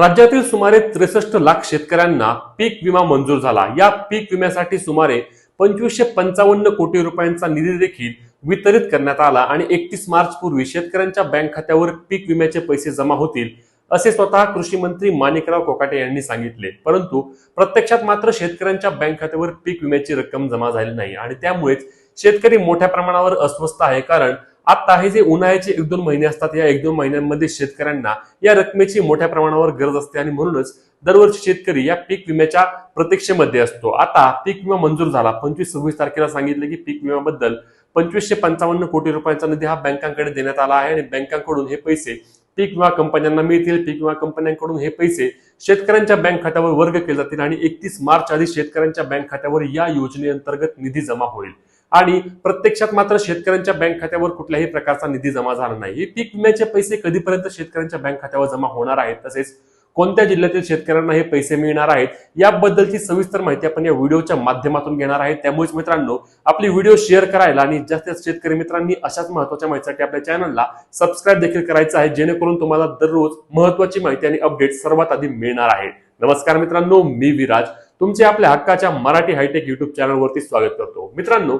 राज्यातील सुमारे त्रेसष्ट लाख शेतकऱ्यांना पीक विमा मंजूर झाला. या पीक विम्यासाठी सुमारे पंचवीसशे पंचावन्न कोटी रुपयांचा निधी देखील वितरित करण्यात आला आणि एकतीस मार्च पूर्वी शेतकऱ्यांच्या बँक खात्यावर पीक विम्याचे पैसे जमा होतील असे स्वतः कृषी मंत्री माणिकराव कोकाटे यांनी सांगितले. परंतु प्रत्यक्षात मात्र शेतकऱ्यांच्या बँक खात्यावर पीक विम्याची रक्कम जमा झाली नाही आणि त्यामुळेच शेतकरी मोठ्या प्रमाणावर अस्वस्थ आहे. कारण आता हे जे उन्हाळ्याचे एक दोन महिने असतात या एक दोन महिन्यांमध्ये शेतकऱ्यांना या रकमेची मोठ्या प्रमाणावर गरज असते आणि म्हणूनच दरवर्षी शेतकरी या पीक विम्याच्या प्रतीक्षेमध्ये असतो. आता पीक विमा मंजूर झाला. पंचवीस सव्वीस तारखेला सांगितले की पीक विम्याबद्दल पंचवीसशे पंचावन्न कोटी रुपयांचा निधी हा बँकांकडे देण्यात आला आहे आणि बँकांकडून हे पैसे पीक विमा कंपन्यांना मिळतील. पीक विमा कंपन्यांकडून हे पैसे शेतकऱ्यांच्या बँक खात्यावर वर्ग केले जातील आणि एकतीस मार्च आधी शेतकऱ्यांच्या बँक खात्यावर या योजनेअंतर्गत निधी जमा होईल. आणि प्रत्यक्षात मात्र शेतकऱ्यांच्या बँक खात्यावर कुठल्याही प्रकारचा निधी जमा झाला नाही. हे पीक विम्याचे पैसे कधीपर्यंत शेतकऱ्यांच्या बँक खात्यावर जमा होणार आहेत? तसेच कोणत्या जिल्ह्यातील शेतकऱ्यांना हे पैसे मिळणार आहेत? याबद्दलची सविस्तर माहिती आपण या व्हिडिओच्या माध्यमातून घेणार आहे. त्यामुळेच मित्रांनो आपली व्हिडिओ शेअर करायला आणि जास्तीत जास्त शेतकरी मित्रांनी अशाच महत्त्वाच्या माहितीसाठी आपल्या चॅनलला सबस्क्राईब देखील करायचं आहे जेणेकरून तुम्हाला दररोज महत्वाची माहिती आणि अपडेट सर्वात आधी मिळणार आहे नमस्कार मित्रांनो मी विराज. तुमचे आपल्या हक्काच्या मराठी हायटेक युट्यूब चॅनलवरती स्वागत करतो. मित्रांनो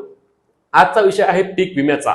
आजचा विषय आहे पीक विम्याचा.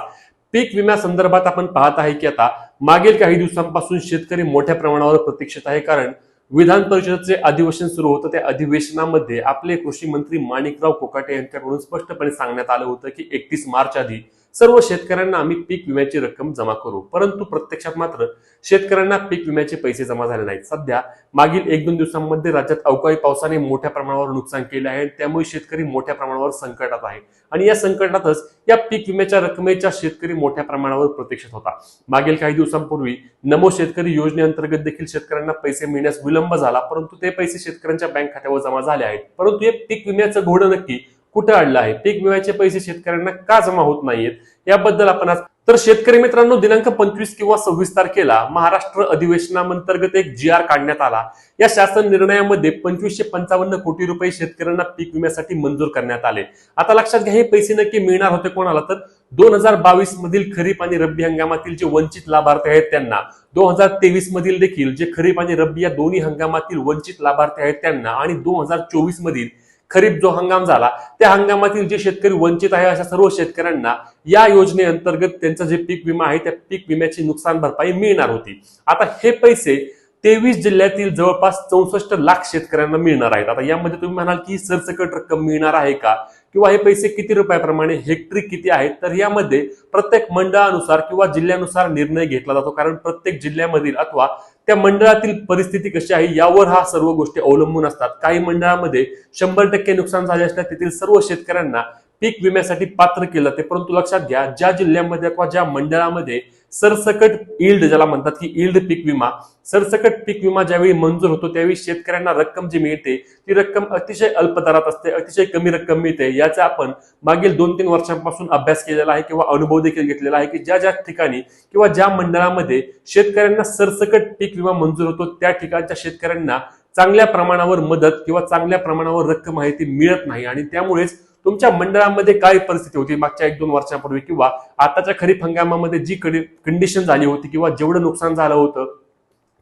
पीक विम्या संदर्भात आपण पाहत आहे की आता मागील काही दिवसांपासून शेतकरी मोठ्या प्रमाणावर प्रतीक्षित आहे. कारण विधान परिषदेचे अधिवेशन सुरू होतं. त्या अधिवेशनामध्ये आपले कृषी मंत्री माणिकराव कोकाटे यांच्याकडून स्पष्टपणे सांगण्यात आलं होतं की एकतीस मार्च आधी सर्व शेतकऱ्यांना आम्ही पीक विम्याची रक्कम जमा करू. परंतु प्रत्यक्षात मात्र शेतकऱ्यांना पीक विम्याचे पैसे जमा झाले नाहीत. सध्या मागील एक दोन दिवसांमध्ये राज्यात अवकाळी पावसाने मोठ्या प्रमाणावर नुकसान केले आहे त्यामुळे शेतकरी मोठ्या प्रमाणावर संकटात आहे. आणि या संकटातच या पीक विम्याच्या रकमेच्या शेतकरी मोठ्या प्रमाणावर प्रतीक्षित होता. मागील काही दिवसांपूर्वी नमो शेतकरी योजनेअंतर्गत देखील शेतकऱ्यांना पैसे मिळण्यास विलंब झाला परंतु ते पैसे शेतकऱ्यांच्या बँक खात्यावर जमा झाले आहेत. परंतु हे पीक विम्याचं घोडं नक्की कुठे अडला आहे? पीक विम्याचे पैसे शेतकऱ्यांना का जमा होत नाहीयेत? याबद्दल आपण आज तर शेतकरी मित्रांनो दिनांक पंचवीस किंवा सव्वीस तारखेला महाराष्ट्र अधिवेशनाअंतर्गत एक जी आर काढण्यात आला. या शासन निर्णयामध्ये पंचवीसशे पंचावन्न कोटी रुपये शेतकऱ्यांना पीक विम्यासाठी मंजूर करण्यात आले. आता लक्षात घ्या हे पैसे नक्की मिळणार होते कोणाला? तर दोन हजार बावीस मधील खरीप आणि रब्बी हंगामातील जे वंचित लाभार्थी आहेत त्यांना. दोन हजार तेवीस मधील देखील जे खरीप आणि रब्बी या दोन्ही हंगामातील वंचित लाभार्थी आहेत त्यांना. आणि दोन हजार चोवीस मधील खरीप जो हंगाम झाला त्या हंगामातील जे शेतकरी वंचित आहे अशा सर्व शेतकऱ्यांना या योजनेअंतर्गत त्यांचा जे पीक विमा आहे त्या पीक विम्याची नुकसान भरपाई मिळणार होती. आता हे पैसे तेवीस जिल्ह्यातील जवळपास चौसष्ट लाख शेतकऱ्यांना मिळणार आहेत. आता यामध्ये तुम्ही म्हणाल की सरसकट रक्कम मिळणार आहे का? किंवा हे पैसे किती रुपयाप्रमाणे हेक्टरी किती आहेत? तर यामध्ये प्रत्येक मंडळानुसार किंवा जिल्ह्यानुसार निर्णय घेतला जातो. कारण प्रत्येक जिल्ह्यामधील अथवा त्या मंडळातील परिस्थिती कशी आहे यावर हा सर्व गोष्टी अवलंबून असतात. काही मंडळामध्ये शंभर टक्के नुकसान झाले असल्या तेथील सर्व शेतकऱ्यांना पीक विम्यासाठी पात्र केलं ते परंतु लक्षात घ्या ज्या जिल्ह्यामध्ये अथवा ज्या मंडळामध्ये सरसकट इल्ड ज्याला म्हणतात की इल्ड पीक विमा. सरसकट पीक विमा ज्यावेळी मंजूर होतो त्यावेळी शेतकऱ्यांना रक्कम जी मिळते ती रक्कम अतिशय अल्प दरात असते अतिशय कमी रक्कम मिळते. याचा आपण मागील दोन तीन वर्षांपासून अभ्यास केलेला आहे किंवा अनुभव देखील घेतलेला आहे की ज्या ज्या ठिकाणी किंवा ज्या मंडळामध्ये शेतकऱ्यांना सरसकट पीक विमा मंजूर होतो त्या ठिकाणच्या शेतकऱ्यांना चांगल्या प्रमाणावर मदत किंवा चांगल्या प्रमाणावर रक्कम आहे ती मिळत नाही. आणि त्यामुळेच तुमच्या मंडळामध्ये काय परिस्थिती होती मागच्या एक दोन वर्षांपूर्वी? किंवा आताच्या खरीप हंगामामध्ये जी कंडिशन झाली होती किंवा जेवढं नुकसान झालं होतं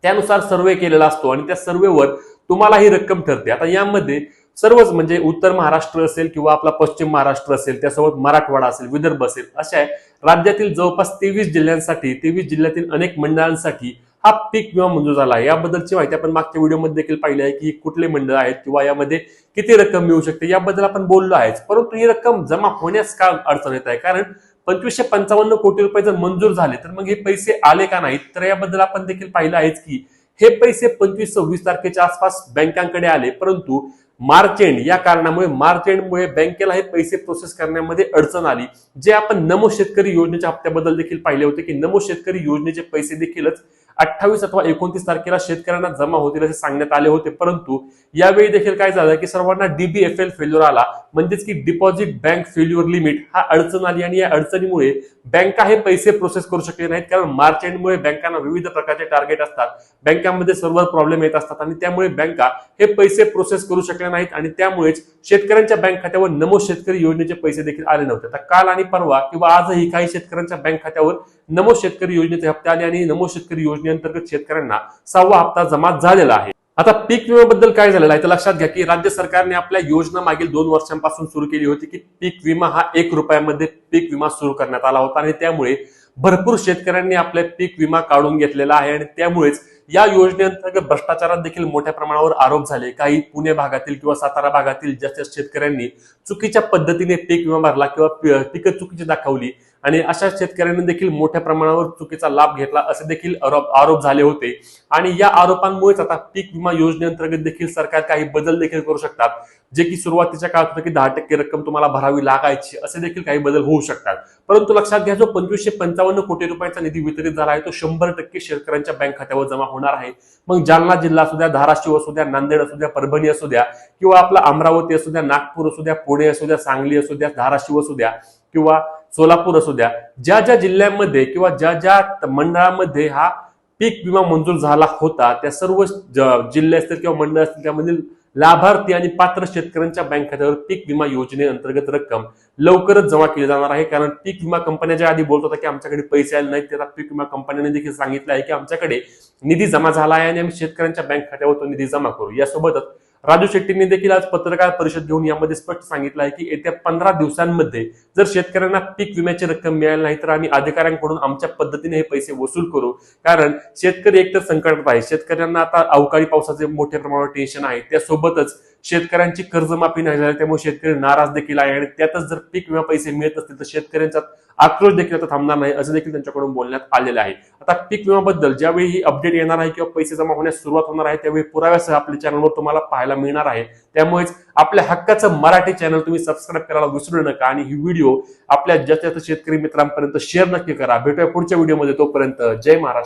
त्यानुसार सर्वे केलेला असतो आणि त्या सर्वेवर तुम्हाला ही रक्कम ठरते. आता यामध्ये सर्वच म्हणजे उत्तर महाराष्ट्र असेल किंवा आपला पश्चिम महाराष्ट्र असेल त्यासोबत मराठवाडा असेल विदर्भ असेल अशा राज्यातील जवळपास तेवीस जिल्ह्यांसाठी तेवीस जिल्ह्यातील अनेक मंडळांसाठी हा पीक विमा मंजूर झाला आहे. याबद्दलची माहिती आपण मागच्या व्हिडिओमध्ये देखील पाहिली आहे की कुठले मंडळ आहेत किंवा यामध्ये किती रक्कम मिळू शकते याबद्दल आपण बोललो आहेच. परंतु ही रक्कम जमा होण्यास का अडचण येत आहे? कारण पंचवीसशे पंचावन्न कोटी रुपये जर मंजूर झाले तर मग हे पैसे आले का नाहीत? तर याबद्दल आपण देखील पाहिलं आहेच की हे पैसे पंचवीस सव्वीस तारखेच्या आसपास बँकांकडे आले. परंतु मार्च एंड या कारणामुळे मार्च एंडमुळे बँकेला हे पैसे प्रोसेस करण्यामध्ये अडचण आली. जे आपण नमो शेतकरी योजनेच्या हप्त्याबद्दल देखील पाहिले होते की नमो शेतकरी योजनेचे पैसे देखीलच अठ्ठावीस अथवा एकोणतीस तारखेला शेतकऱ्यांना जमा होतील असे सांगण्यात आले होते. परंतु यावेळी देखील काय झालं की सर्वांना डीबीएफएल फेल्युअर आला. म्हणजेच की डिपॉझिट बँक फेल्युअर लिमिट हा अडचण आली आणि या अडचणीमुळे बँका हे पैसे प्रोसेस करू शकले नाहीत. कारण मार्च एंडमुळे बँकांना विविध प्रकारचे टार्गेट असतात. बँकांमध्ये सर्व प्रॉब्लेम येत असतात आणि त्यामुळे बँका हे पैसे प्रोसेस करू शकले नाहीत आणि त्यामुळेच शेतकऱ्यांच्या बँक खात्यावर नमो शेतकरी योजनेचे पैसे देखील आले नव्हते. आता काल आणि परवा किंवा आजही काही शेतकऱ्यांच्या बँक खात्यावर नमो शेतकरी योजनेचे हप्ते आले आणि नमो शेतकरी योजनेअंतर्गत शेतकऱ्यांना सहावा हप्ता जमा झालेला आहे. आता पीक विम्याबद्दल काय झालेलं आहे? तर लक्षात घ्या की राज्य सरकारने आपल्या योजना मागील दोन वर्षांपासून सुरू केली होती की पीक विमा हा एक रुपयामध्ये पीक विमा सुरू करण्यात आला होता. आणि त्यामुळे भरपूर शेतकऱ्यांनी आपल्या पीक विमा काढून घेतलेला आहे आणि त्यामुळेच या योजनेअंतर्गत भ्रष्टाचारात देखील मोठ्या प्रमाणावर आरोप झाले. काही पुणे भागातील किंवा सातारा भागातील ज्या शेतकऱ्यांनी चुकीच्या पद्धतीने पीक विमा भरला किंवा पिकं चुकीची दाखवली आणि अशा शेतकऱ्यांनी देखील मोठ्या प्रमाणावर चुकीचा लाभ घेतला असे देखील आरोप झाले होते. आणि या आरोपांमुळेच आता पीक विमा योजनेअंतर्गत देखील सरकार काही बदल देखील करू शकतात. जे की सुरुवातीच्या काळात होतं की दहा टक्के रक्कम तुम्हाला भरावी लागायची असे देखील काही बदल होऊ शकतात. परंतु लक्षात घ्या जो पंचवीसशे पंचावन्न कोटी रुपयांचा निधी वितरित झाला आहे तो शंभर टक्के शेतकऱ्यांच्या बँक खात्यावर जमा होणार आहे. मग जालना जिल्हा असू द्या धाराशिव असू द्या नांदेड असू द्या परभणी असू द्या किंवा आपला अमरावती असू द्या नागपूर असू द्या पुणे असू द्या सांगली असू द्या धाराशिव असू द्या किंवा सोलापूर असू द्या ज्या ज्या जिल्ह्यांमध्ये किंवा ज्या ज्या मंडळामध्ये हा पीक विमा मंजूर झाला होता त्या सर्व जिल्हे असतील किंवा मंडळ असतील त्यामधील लाभार्थी आणि पात्र शेतकऱ्यांच्या बँक खात्यावर पीक विमा योजनेअंतर्गत रक्कम लवकरच जमा केली जाणार आहे. कारण पीक विमा कंपन्या ज्या आधी बोलत होत्या की आमच्याकडे पैसे आले नाहीत त्याला पीक विमा कंपन्यांनी देखील सांगितलं आहे की आमच्याकडे निधी जमा झाला आहे आणि आम्ही शेतकऱ्यांच्या बँक खात्यावर तो निधी जमा करू. यासोबतच राजू शेट्टींनी देखील आज पत्रकार परिषद घेऊन यामध्ये स्पष्ट सांगितलं आहे की येत्या पंधरा दिवसांमध्ये जर शेतकऱ्यांना पीक विम्याची रक्कम मिळाली नाही तर आम्ही अधिकाऱ्यांकडून आमच्या पद्धतीने हे पैसे वसूल करू. कारण शेतकरी एकतर संकटात आहे शेतकऱ्यांना आता अवकाळी पावसाचे मोठ्या प्रमाणावर टेन्शन आहे. त्यासोबतच शेतकऱ्यांची कर्जमाफी नाही झाली त्यामुळे शेतकरी नाराज देखील आहे आणि त्यातच जर पीक विमा पैसे मिळत असतील तर शेतकऱ्यांचा आक्रोश देखील आता थांबणार नाही असं देखील त्यांच्याकडून बोलण्यात आलेलं आहे. आता पीक विमाबद्दल ज्यावेळी ही अपडेट येणार आहे किंवा पैसे जमा होण्यास सुरुवात होणार आहे त्यावेळी पुराव्यासह आपल्या चॅनलवर तुम्हाला पाहायला मिळणार आहे. त्यामुळेच आपल्या हक्काचं मराठी चॅनल तुम्ही सबस्क्राईब करायला विसरू नका आणि ही व्हिडिओ आपल्या जास्त जास्त शेतकरी मित्रांपर्यंत शेअर नक्की करा. भेटूया पुढच्या व्हिडिओमध्ये तोपर्यंत जय महाराष्ट्र.